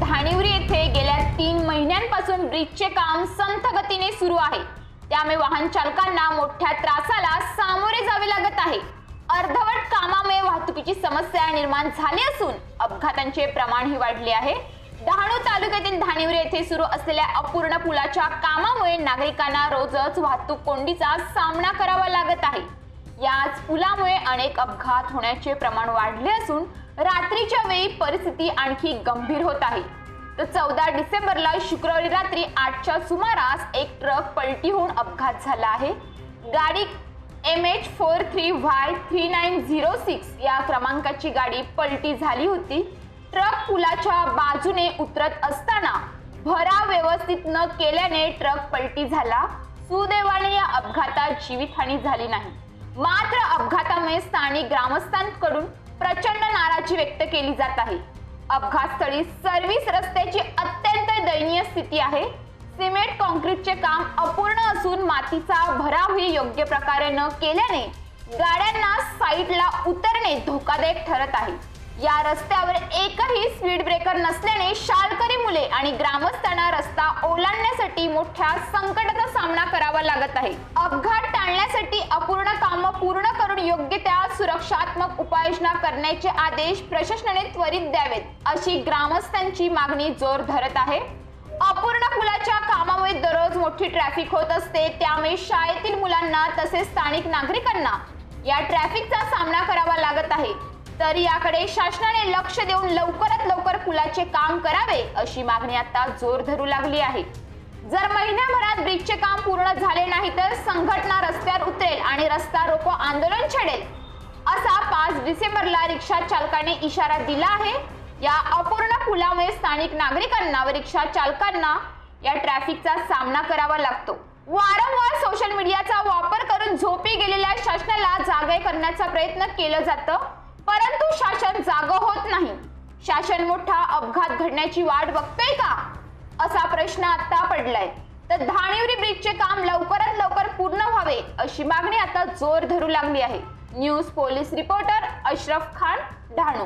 धाणिवरी येथे गेल्या तीन महिन्यांपासून ब्रिजचे काम संथ गतीने सुरू आहे. त्यामुळे वाहन चालकांना मोठ्या त्रासाला सामोरे जावे लागत आहे. अर्धवट कामामुळे वाहतुकीची समस्या निर्माण झाली असून अपघातांचे प्रमाणही वाढले आहे. डहाणू तालुक्यातील धाणिवरे येथे सुरू असलेल्या अपूर्ण पुलाच्या कामामुळे नागरिकांना रोजच वाहतूक कोंडीचा सामना करावा लागत आहे. याच पुलामुळे अनेक अपघात होण्याचे प्रमाण वाढले असून रात्रीच्या वेळी परिस्थिती आणखी गंभीर होत आहे. तर चौदा डिसेंबरला शुक्रवारी रात्री आठच्या सुमारास एक ट्रक पलटी होऊन अपघात झाला आहे. गाडी M H four three Y three nine zero six या क्रमांकाची गाडी पलटी झाली होती. ट्रक पुलाच्या बाजूने उतरत असताना भराव व्यवस्थित न केल्याने ट्रक पलटी झाला. सुदैवाने या अपघातात जीवितहानी झाली नाही. मात्र अपघातामुळे स्थानिक ग्रामस्थांकडून प्रचंड नाराजी व्यक्त केली जात आहे. अपघातस्थळी सर्व्हिस रस्त्याची अत्यंत दयनीय स्थिती आहे. सिमेंट कॉन्क्रीटचे काम अपूर्ण असून मातीचा भरावही योग्य प्रकारे न केल्याने गाड्यांना साईडला उतरणे धोकादायक ठरत आहे. या रस्त्यावर एकही स्पीड ब्रेकर नसल्याने आणि ग्रामस्थांना रस्ता ओलांडण्यासाठी मोठ्या संकटाचा सामना करावा लागत आहे. अपघात टाळण्यासाठी अपूर्ण कामं पूर्ण करून योग्य त्या सुरक्षात्मक उपाययोजना करण्याचे आदेश प्रशासनाने त्वरित द्यावेत अशी ग्रामस्थांची मागणी जोर धरत आहे. अपूर्ण पुलाच्या कामामुळे दररोज मोठी ट्रॅफिक होत असते त्यामुळे शाळेतील मुलांना तसेच स्थानिक नागरिकांना या ट्रॅफिकचा सामना तर याकडे शासनाने लक्ष देऊन लवकरात लवकर पुलाचे काम करावे अशी मागणी आता जोर धरू लागली आहे. जर महिन्याभरात ब्रिजचे काम पूर्ण झाले नाही तर संघटना रस्त्यावर उतरेल आणि रस्ता रोको आंदोलन छेडेल असा पाच डिसेंबरला रिक्षा चालकाने इशारा दिला आहे. या अपूर्ण पुलामुळे स्थानिक नागरिकांना व रिक्षा चालकांना या ट्रॅफिकचा सामना करावा लागतो. वारंवार सोशल मीडियाचा वापर करून झोपी गेलेल्या शासनाला जागे करण्याचा प्रयत्न केलं जातं. जाग होत नाही. शासन मोठा अपघात घडण्याची वाट बघतोय का? असा प्रश्न आता पडलाय. तर धाणिवरी ब्रिजचे काम लवकरात लवकर पूर्ण व्हावे अशी मागणी आता जोर धरू लागली आहे. News police reporter Ashraf Khan Dahanu